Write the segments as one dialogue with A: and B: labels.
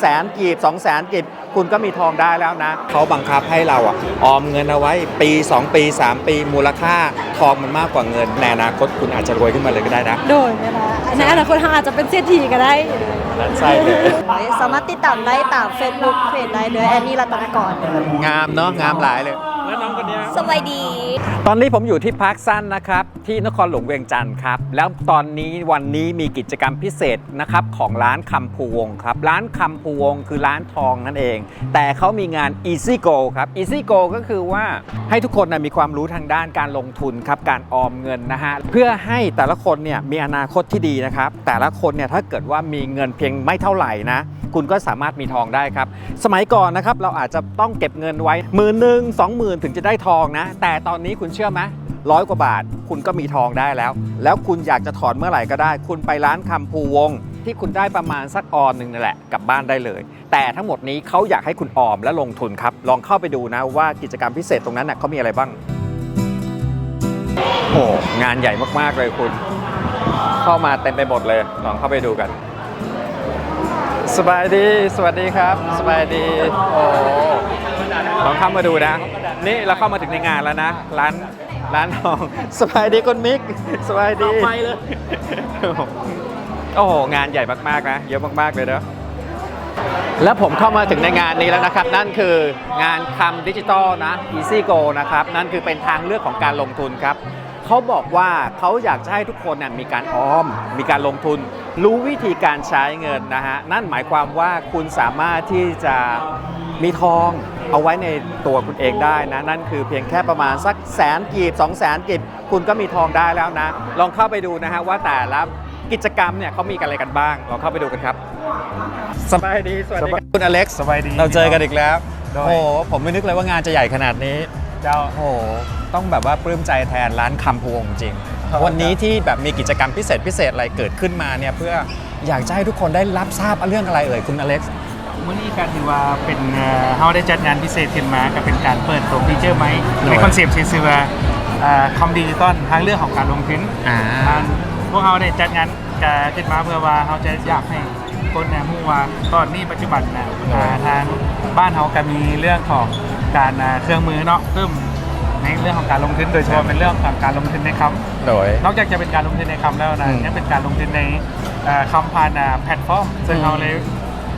A: แสนกีบ 2 0 0แสนกีบ คุณก็มีทองได้แล้วนะ เขาบังคับให้เราอะออมเงินเอาไว้ปี 2 ปี 3 ปีมูลค่าทองมันมากกว่าเงินในอนาคตคุณอาจจะรวยขึ้นมาเลยก็ได้นะ
B: โดยเวลาในอนาคตเราอาจจะเป็นเศรษฐีก็ได้
A: นั่นใช่เลย
C: สามารถติดตามได้ตาม Facebook เพจได้เลยแอนนี่รัตนกร
A: งามเนาะงามหลายเลย
C: สวัสดี
A: ตอนนี้ผมอยู่ที่พักสั้นนะครับ ที่นครหลวงเวียงจันทร์ครับ แล้วตอนนี้วันนี้มีกิจกรรมพิเศษนะครับของร้านคำภูวงครับ ร้านคำภูวงคือร้านทองนั่นเอง แต่เขามีงาน Easy Go ครับ Easy Go ก็คือว่าให้ทุกคนนะมีความรู้ทางด้านการลงทุนครับ การออมเงินนะฮะ เพื่อให้แต่ละคนเนี่ยมีอนาคตที่ดีนะครับ แต่ละคนเนี่ยถ้าเกิดว่ามีเงินเพียงไม่เท่าไหร่นะคุณก็สามารถมีทองได้ครับ สมัยก่อนนะครับเราอาจจะต้องเก็บเงินไว้หมื่นหนึ่งสองหมื่นถึงจะได้ทองนะ แต่ตอนนี้นี่คุณเชื่อไหมร้อยกว่าบาท คุณก็มีทองได้แล้ว แล้วคุณอยากจะถอนเมื่อไหร่ก็ได้ คุณไปร้านคำภูวง ที่คุณได้ประมาณสักออนหนึ่งนั่นแหละกลับบ้านได้เลย แต่ทั้งหมดนี้เขาอยากให้คุณออมและลงทุนครับ ลองเข้าไปดูนะว่ากิจกรรมพิเศษตรงนั้นน่ะเขามีอะไรบ้าง โอ้งานใหญ่มากๆเลยคุณ เข้ามาเต็มไปหมดเลยลองเข้าไปดูกัน สบายดี สวัสดีครับ สบายดี โอ้ลองเข้ามาดูนะ นี่เราเข้ามาถึงในงานแล้วนะ ร้านร้านทอง สบายดีคุณมิกสบายดีไปเลย โอ้โห งานใหญ่มากๆนะ เยอะมากๆเลยเนอะแล้วผมเข้ามาถึงในงานนี้แล้วนะครับ นั่นคืองานคำดิจิตอลนะ Easy Go นะครับ นั่นคือเป็นทางเลือกของการลงทุนครับ เขาบอกว่าเขาอยากจะให้ทุกคนเนี่ยมีการออม มีการลงทุน รู้วิธีการใช้เงินนะฮะ นั่นหมายความว่าคุณสามารถที่จะมีทองเอาไว้ในตัวคุณเองได้นะ นั่นคือเพียงแค่ประมาณสักแสนกีบ2 0 0แสนกีบคุณก็มีทองได้แล้วนะ ลองเข้าไปดูนะฮะว่าแต่ละกิจกรรมเนี่ยเขามีกันอะไรกันบ้างลองเข้าไปดูกันครับ สบายดี สวัสดีครับคุณอเล็กซ์
D: สบายดี
A: เราเจอกันอีกแล้ว
D: โดย
A: โอ้โหผมไม่นึกเลยว่างานจะใหญ่ขนาดนี้
D: เจ้า
A: โอ้โห ต้องแบบว่าปลื้มใจแทนร้านคำพวงจริง
D: ครับ
A: วันนี้ที่แบบมีกิจกรรมพิเศษพิเศษอะไรเกิดขึ้นมาเนี่ยเพื่ออยากจะให้ทุกคนได้รับทราบเรื่องอะไรเอ่ยคุณอเล็กซ์
D: มื่อนี้การที่ว่าเป็นเอ่อเฮาได้จัดงานพิเศษขึ้นมาก็เป็นการเปิดตัวฟีเจอร์ไหม
A: โดย
D: ในคอนเซปต์ชื่อว่าคอมดิจิตอลทางเรื่องของการลงทุน
A: อ่า
D: ทางพวกเราได้จัดงานก็ขึ้นมาเพื่อว่าเราจะอยากให้คนเนี่ยรู้ว่าตอนนี้ปัจจุบันนะอ่าทางบ้านเราก็มีเรื่องของการอ่าเครื่องมือเนาะเพิ่ม ในเรื่องของการลงทุนโดยเฉพาะเป็นเรื่องของการลงทุนในคำ
A: โดย
D: นอกจากจะเป็นการลงทุนในคำแล้วนะ
A: อืม
D: ยังเป็นการลงทุนในเอ่อคำผ่านอ่าแพลตฟอร์มซึ่ง
A: อืม
D: เราเลย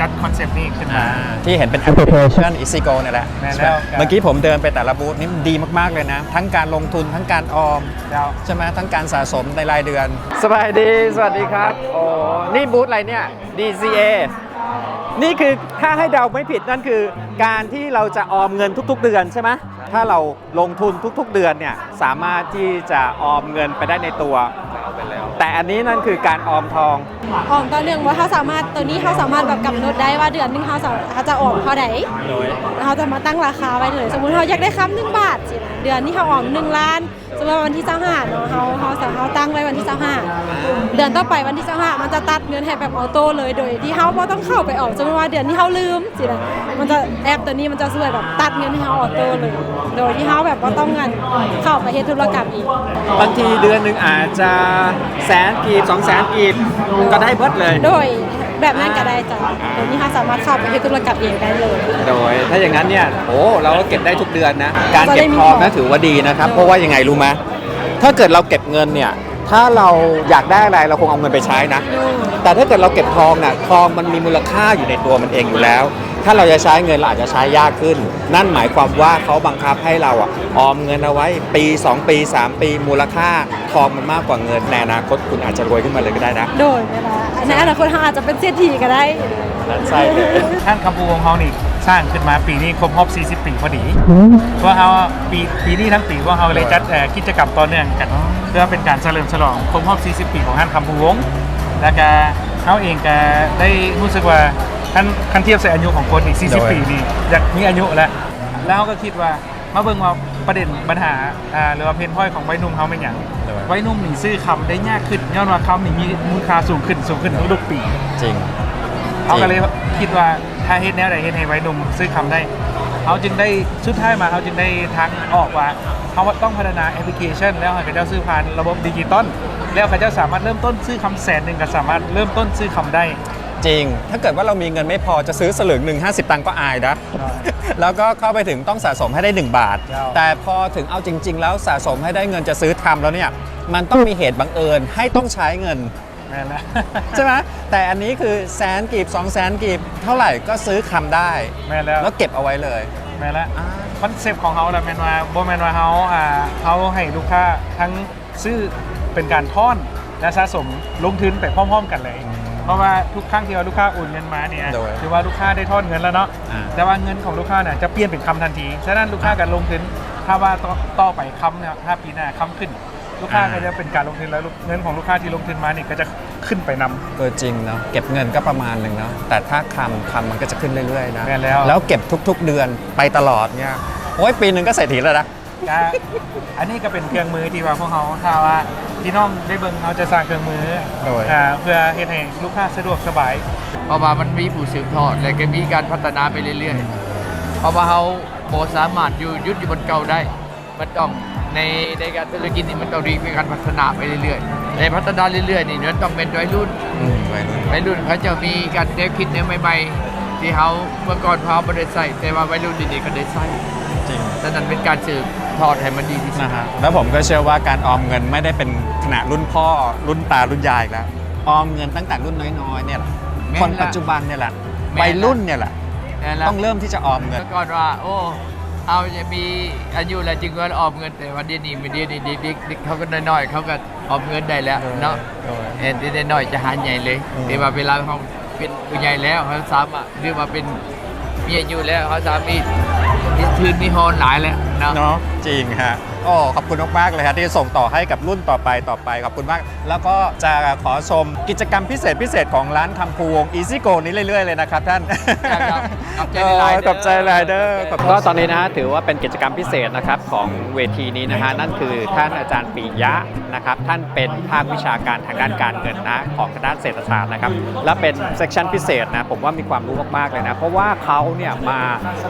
D: จัดคอนเซปต์นี้ขึ้นมา
A: ที่เห็นเป็นแอปพลิเคชัน Easy Go นี่แหละ
D: แม่นแล้ว
A: เมื่อกี้ผมเดินไปแต่ละบูธนี่มันดีมาก ๆ เลยนะ ทั้งการลงทุนทั้งการออม
D: แล้ว
A: ใช่ไหมทั้งการสะสมในรายเดือน สบายดี สวัสดีครับ โอ้ นี่บูธอะไรเนี่ย DCA นี่คือถ้าให้เดาไม่ผิดนั่นคือ การที่เราจะออมเงินทุก ๆ เดือนใช่ไหมถ้าเราลงทุนทุก ๆ เดือนเนี่ยสามารถที่จะออมเงินไปได้ในตัว แต่อันนี้นั่นคือการออมทอง
B: ออมต่อเนื่องว่าเขาสามารถตัวนี้เขาสามารถแบบกำหนดได้ว่าเดือนหนึงเขาสามเขาจะออมเท่าไหร่แล้วเขาจะมาตั้งราคาไว้เลย สมมุติเขาอยากได้คำหนึ่งบาทสินะเดือนนี้เขาออมหนึ่งล้าน สมมติว่าวันที่เจ้าห้าเนาะเขาเขาสามเขาตั้งไว้วันที่เจ้าห้าเดือนต่อไปวันที่เจ้าห้ามันจะตัดเงินให้แบบออโต้เลยโดยที่เขาไม่ต้องเข้าไปออกสมมติว่าเดือนนี้เขาลืมสินะมันจะแอปตัวนี้มันจะช่วยแบบตัดเงินให้เขาออโต้เลย โดยที่เขาแบบว่าต้องเงินเข้าไปเฮ็ดธุรกรรมอีก
A: บางทีเดือนหนึ่งอาจจะแสนกีบสองแสนกีบก็ได้เบิดเลย
B: โดย แบบนั้นก็ได้จ้ะเดี๋ยวนี้เขาสามารถเข้าไปให้ธุรกรรมเองได้เลย
A: โดยถ้าอย่างนั้นเนี่ยโอ้เราก็เก็บได้ทุกเดือนนะ การ
B: ก็
A: เก็
B: ได้
A: บ
B: มี
A: ทอง
B: ของ
A: นะถือว่าดีนะครับ
B: เออ
A: เพราะว่ายังไงรู้ไหมถ้าเกิดเราเก็บเงินเนี่ยถ้าเราอยากได้อะไรเราคงเอาเงินไปใช้นะ แต่ถ้าเกิดเราเก็บทองน่ะทองมันมีมูลค่าอยู่ในตัวมันเองอยู่แล้ว ถ้าเราจะใช้เงินเราอาจจะใช้ยากขึ้น นั่นหมายความว่าเขาบังคับให้เราอะออมเงินเอาไว้ปี 2 ปี 3 ปีมูลค่าทองมันมากกว่าเงินในอนาคตคุณอาจจะรวยขึ้นมาเลยก็ได้นะ
B: โดยเวลาในอนาคตเขาอาจจะเป็นเศรษฐีก็ได้
A: นั่นใช่เลย
D: ท่านคำพูวงเขานี่สร้างขึ้นมาปีนี้ครบรอบ40 ปีพอดีเพราะเขาปีปีนี้ทั้งปีว่าเขาเลยจัดเอ่อกิจกรรมต่อเนื่องกัน เพื่อเป็นการเฉลิมฉลองครบรอบ40 ปีของท่านคำพูวงแล้วก็เขาเองก็ได้รู้สึกว่า ท่านคันเทียบใส่อายุของคนอีก
A: โดย
D: 40 ปีนี่อยากมีอายุแล้ว แล้วเขาก็คิดว่ามาเบิ่งว่าประเด็นปัญหาอ่าหรือว่าเพนพอยของวัยหนุ่มเขาเป็นอย่าง
A: โดย
D: วัยหนุ่มนี่ซื้อคำได้ยากขึ้นย้อนว่าเขานี่มีมูลค่าสูงขึ้นสูงขึ้นทุกๆปี
A: จริง
D: เขาก็เลยคิดว่าถ้าเฮ็ดแนวใดเฮ็ดให้ไว้หนุ่มซื้อคำได้เขาจึงได้สุดท้ายมาเขาจึงได้ทางออกว่าเขาต้องพัฒนาแอปพลิเคชัน แล้วให้เขาเจ้าซื้อผ่านระบบดิจิตอลแล้วเขาเจ้าสามารถเริ่มต้นซื้อคำแสนหนึ่งก็สามารถเริ่มต้นซื้อคำได้
A: จริง ถ้าเกิดว่าเรามีเงินไม่พอจะซื้อสลึงหนึ่งห้าสิบตังค์ก็อายนะ แล้วก็เข้าไปถึงต้องสะสมให้ได้ 1 บาท
D: ครับ
A: แต่พอถึงเอาจริง ๆ แล้วสะสมให้ได้เงินจะซื้อทำแล้วเนี่ย มันต้องมีเหตุบังเอิญให้ต้องใช้เงิน
D: แม่นแล้ว
A: ใช่ไหมแต่อันนี้คือแสนกีบสองแสนกีบ เท่าไหร่ก็ซื้อคำได้
D: แม่นแล้ว
A: แล้วเก็บเอาไว้เลย
D: แม่นแล้วคอนเซปต์ของเขาแหละแม่นว่าบ่แม่นว่าเขาอ่าเขาให้ลูกค้าทั้งซื้อเป็นการท่อนและสะสมลงทุนไปพร้อม ๆ กันเลย เพราะว่าทุกครั้งที่ว่าลูกค้าโอนเงินมาเนี่ย
A: โดย
D: ถือว่าลูกค้าได้ทอนเงินแล้วเนาะ
A: อ่า
D: แต่ว่าเงินของลูกค้าเนี่ยจะเปลี่ยนเป็นคำทันทีฉะนั้นลูกค้าการลงทุนถ้าว่าต่อต่อไปคำเนี่ยถ้าปีหน้าคำขึ้น ลูกค้าก็จะเป็นการลงทุนแล้วลูกเงินของลูกค้าที่ลงทุนมาเนี่ยก็จะขึ้นไปนำ
A: เออจริงเนาะเก็บเงินก็ประมาณหนึ่งเนาะแต่ถ้าคำคำมันก็จะขึ้นเรื่อยๆนะ
D: แม่นแล้ว
A: แล้วเก็บทุกๆเดือนไปตลอดเนี่ยโอ้ยปีหนึ่งก็เศรษฐีแล้วนะ
D: ก็อันนี้ก็เป็นเครื่องมือที่ว่าพวกเขาถ้าว่าพี่น้องได้เบิ่งเขาจะสร้างเครื่องมือ
A: โดย
D: อ่าเพื่อเฮ็ดให้ลูกค้าสะดวกสบาย
E: เพราะว่ามันมีผู้สืบทอดและก็มีการพัฒนาไปเรื่อยๆ เพราะว่าเขาโบสามารถอยู่ยุดอยู่บนเก่าได้ มันต้องในในการธุรกิจนี่มันต้องมีการพัฒนาไปเรื่อยๆในพัฒนาเรื่อยๆนี่มันต้องเป็นวัยรุ่น
A: อืมวัยรุ่น
E: วัยรุ่นเขาจะมีการแนวคิดแนวใหม่ๆที่เขาเมื่อก่อนเขาไม่ได้ใส่แต่ว่าวัยรุ่นดีๆก็ได้ใส่
A: จริง
E: ดังนั้นเป็นการสืบ ทอดให้มันดีที่สุด
A: นะฮะแล้วผมก็เชื่อว่าการออมเงินไม่ได้เป็นขณะรุ่นพ่อรุ่นตารุ่นยายอีกแล้วออมเงินตั้งแต่รุ่นน้อยๆเนี่ยแหละ
E: แม่นละ
A: คนปัจจุบันเนี่ยแหละ
E: แม่นละ
A: วัยรุ่นเนี่ยแหละ
E: นั่นแหละ
A: ต้องเริ่มที่จะออมเงิน
E: เมื่อก่อนว่า โอ้เอาจะมีอายุแล้วจึงว่าออมเงินแต่วันเดียวนี้ไม่เดียวนี้เด็กๆเขาก็น้อยๆเขาก็ออมเงินได้แล้วเนาะ
A: โดย
E: เอ็นที่น้อยๆจะหาใหญ่เลย
A: อืม
E: แต่ว่าเวลาเขาเป็นผู้ใหญ่แล้วเขาสามารถหรือว่าเป็นมีอายุแล้วเขาสามารถ คืนมีฮอนหลายแล้วเนาะ
A: เนาะจริงฮะ โอ้ขอบคุณมากๆเลยฮะที่ส่งต่อให้กับรุ่นต่อไปต่อไปขอบคุณมาก แล้วก็จะขอชมกิจกรรมพิเศษพิเศษของร้านทำพูวง Easy Go นี้เรื่อย ๆ เลยนะครับท่าน
E: ครับขอบใจหลายๆเด้อ
A: ขอบใจหลายเด้อก็ตอนนี้นะฮะถือว่าเป็นกิจกรรมพิเศษนะครับของเวทีนี้นะฮะนั่นคือท่านอาจารย์ปิยะนะครับท่านเป็นภาควิชาการทางด้านการเงินนะของคณะเศรษฐศาสตร์นะครับและเป็นเซกชันพิเศษนะผมว่ามีความรู้มากๆเลยนะ เพราะว่าเขาเนี่ยมา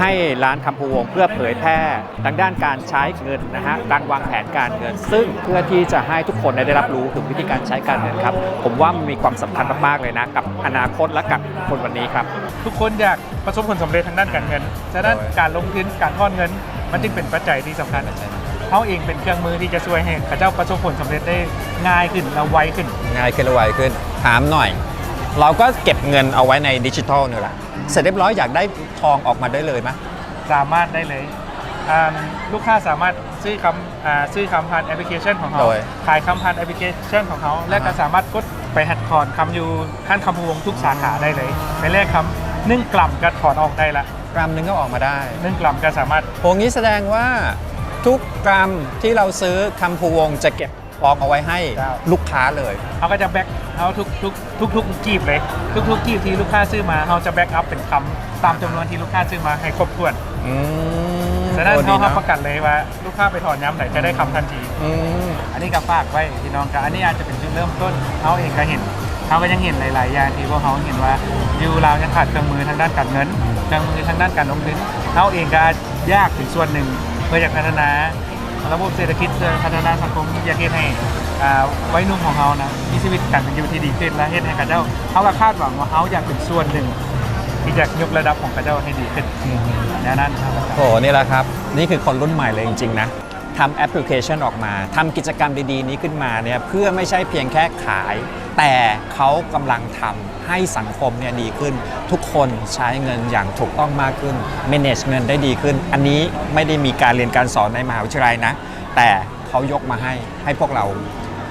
A: ให้ร้านคำพูวงเพื่อเผยแพร่ทางด้านการใช้เงินนะฮะการวางแผนการเงิน ซึ่งเพื่อที่จะให้ทุกคนได้รับรู้ถึงวิธีการใช้การเงินครับ ผมว่ามันมีความสำคัญมากๆเลยนะ กับอนาคตและกับคนวันนี้ครับ
D: ทุกคนอยากประสบผลสำเร็จทางด้านการเงินฉะนั้น
A: โดย
D: การลงทุนการทอนเงิน มันจึงเป็นปัจจัยที่สำคัญเขาเองเป็นเครื่องมือที่จะช่วยให้เขาเจ้าประสบผลสำเร็จได้ง่ายขึ้นและไวขึ้น
A: ง่ายขึ้นและไวขึ้น ถามหน่อย เราก็เก็บเงินเอาไว้ในดิจิทัลนี่แหละเสร็จเรียบร้อยอยากได้ทองออกมาได้เลยไหม
D: สามารถได้เลย อ่าลูกค้าสามารถซื้อคำอ่าซื้อคำผ่านแอปพลิเคชันของเขา
A: โดย
D: ขายคำผ่านแอปพลิเคชันของเขา และก็
A: อ่าฮะ
D: สามารถกดไปหัดถอนคำอยู่ท่านคำพวงทุกสาขาได้เลยไปแรกคำหนึ่งกลัมก็ถอนออกได้ละ
A: กรัมหนึงก็ออกมาได้
D: หนึ่งกลัมก็สามารถ
A: โหงี้แสดงว่าทุกกรัมที่เราซื้อคำพูวงจะเก็บออกเอาไว้ให้
D: ครับ
A: ลูกค้าเลย
D: เขาก็จะแบ็กเอาทุกทุกทุกทุกกีบเลยทุกทุกกีบที่ลูกค้าซื้อมาเขาจะแบ็กอัพเป็นคำตามจำนวนที่ลูกค้าซื้อมาให้ครบถ้วน
A: อืม
D: ฉะนั้น
A: โอ้ดี
D: เขา
A: นะ
D: ประกันเลยว่า ลูกค้าไปถอนย้ำไหนจะได้คำทันที
A: อืม
D: อันนี้ก็ฝากไว้พี่น้องกันอันนี้อาจจะเป็นจุดเริ่มต้นเขาเองก็เห็นเขาก็ยังเห็นหลาย ๆ อย่างที่พวกเขาเห็นว่าอยู่เรายังขาดเครื่องมือทางด้านการเงินเครื่องมือทางด้านการลงทุนเขาเองก็ยากถึงส่วนหนึ่งเพื่ออยากพัฒนาระบบเศรษฐกิจเพื่อพัฒนาสังคมอยากเห็นให้อ่าวัยหนุ่มของเขานะมีชีวิตการเป็นอยู่ที่ดีขึ้นและเห็นให้กับเจ้าเขาก็คาดหวังว่าเขาอยากเป็นส่วนหนึ่งที่จะยกระดับของกับเจ้าให้ดีขึ้น แนวนั้นครับ
A: โหนี่แหละครับ นี่คือคนรุ่นใหม่เลยจริง ๆ นะทำแอปพลิเคชันออกมาทำกิจกรรมดี ๆ นี้ขึ้นมาเนี่ยเพื่อไม่ใช่เพียงแค่ขาย แต่เขากำลังทำให้สังคมเนี่ยดีขึ้น ทุกคนใช้เงินอย่างถูกต้องมากขึ้น manage เงินได้ดีขึ้น อันนี้ไม่ได้มีการเรียนการสอนในมหาวิทยาลัยนะ แต่เขายกมาให้ให้พวกเรา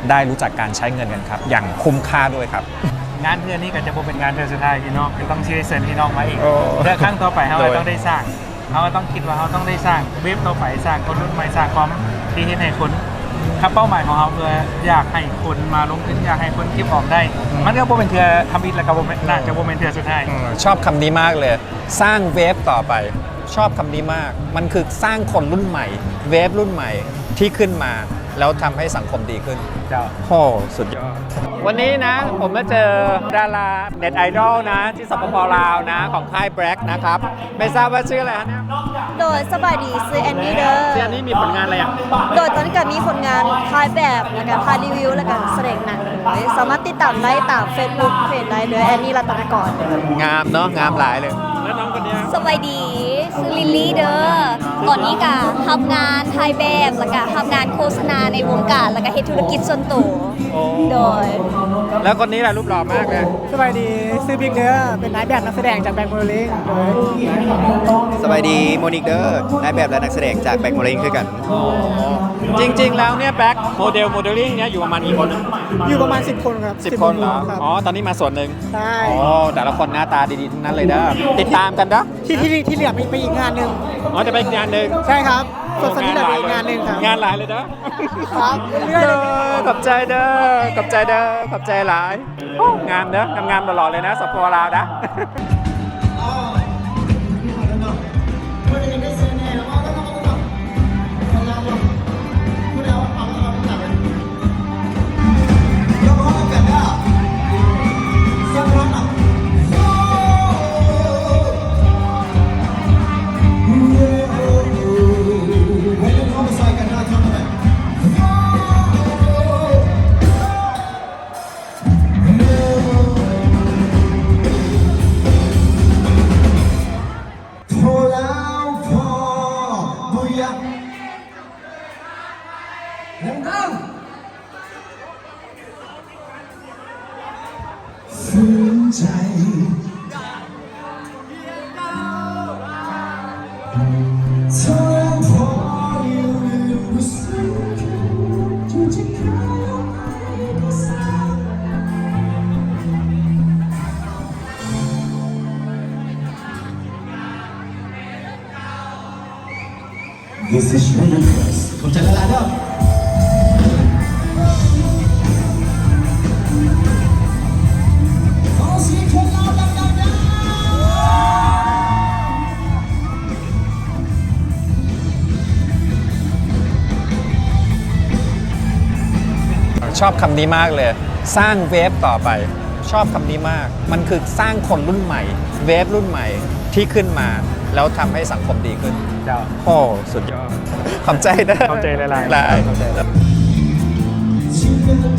A: ได้รู้จักการใช้เงินกันครับ อย่างคุ้มค่าด้วยครับ
D: งานเพื่อนนี่ก็จะบ่เป็นงานเธอสุดท้ายพี่น้องคือต้องเชื่อเซนพี่น้องมาอีก
A: โอ้
D: เพื่อครั้งต่อไปเขา
A: โดย
D: ต้องได้สร้างเขาต้องคิดว่าเขาต้องได้สร้างเว็บต่อไปสร้างคนรุ่นใหม่สร้างความที่เห็นให้คนครับเป้าหมายของเขาเพื่ออยากให้คนมาลงทุนอยากให้คนคิดออกได้ มันก็บ่เป็นเทือทำอิฐแล้วก็บ่เป็นน่าจะบ่เป็นเทือสุดท้าย
A: อืมชอบคำนี้มากเลย สร้างเวฟต่อไป ชอบคำนี้มาก มันคือสร้างคนรุ่นใหม่ เวฟรุ่นใหม่ที่ขึ้นมา แล้วทำให้สังคมดีขึ้น
D: เจ้า
A: โอ้สุดยอด วันนี้นะ ผมมาเจอดาราเน็ตไอดอลนะ ที่สปปลาวนะ ของค่ายแบล็กนะครับ ไม่ทราบว่าชื่ออะไรฮะเนี่ย
C: โดยสบายดีซื้อแอนนี่เด้อ
A: เซียนนี่มีผลงานอะไรอะ
C: โดยตอนนี้ก็มีผลงานถ่ายแบบแล้วก็ถ่ายรีวิวแล้วก็แสดงหนังเลยสามารถติดตามได้ตาม Facebook เพจได้เลยแอนนี่รัตนกร
A: งามเนาะงามหลายเลย แล้วน้องคนนี้
F: สวัสดี ชื่อลิลลี่เด้อตอนนี้ก็ทำงานถ่ายแบบแล้วก็ทำงานโฆษณาในวงการแล้วก็เฮ็ดธุรกิจส่วนตัว
A: โอ้
F: โดย
A: แล้วคนนี้แหละรูปหล่อมากเลย
G: สบายดีซื้อบิ๊กเด้อเป็นนายแบบนักแสดงจากแบงค์โมลิงโดย
H: สบายดีโมนิกเดอร์นายแบบและนักแสดงจากแบงค์โมลิงคือกัน
A: จริง ๆ แล้วเนี่ยแบ็คโมเดลโมเดลลิ่งเนี่ยอยู่ประมาณกี่คน
G: อยู่ประมาณ 10 คนครับ
A: สิบคนเหรอ
G: ครับ
A: อ๋อ ตอนนี้มาส่วนหนึ่ง
G: ใช่
A: อ๋อแต่ละคนหน้าตาดีๆทั้งนั้นเลยนะติดตามกันนะ
G: ที่ที่ที่เหลือไปไปอีกงานหนึ่ง
A: อ๋อจะไปอีกงานหนึ่ง
G: ใช่ครับส่วนส่วนที่เหลือไปอีกงานหนึ่งครับ
A: งานหลายเลยนะ
G: ครับเรื่อยๆเลย
A: ขอบใจเด้อขอบใจเด้อขอบใจหลายโอ้งามเด้องามๆตลอดเลยนะสปปลาวนะ
I: ดังๆนะ
A: ชอบคำนี้มากเลย สร้างเวฟต่อไป ชอบคำนี้มาก มันคือสร้างคนรุ่นใหม่ เวฟรุ่นใหม่ที่ขึ้นมา แล้วทำให้สังคมดีขึ้น
D: เจ้า
A: โอ้สุดยอดขอบใจนะ
D: ขอบใจหลายๆ
A: หลายขอบใจ
I: ที่เกิดที่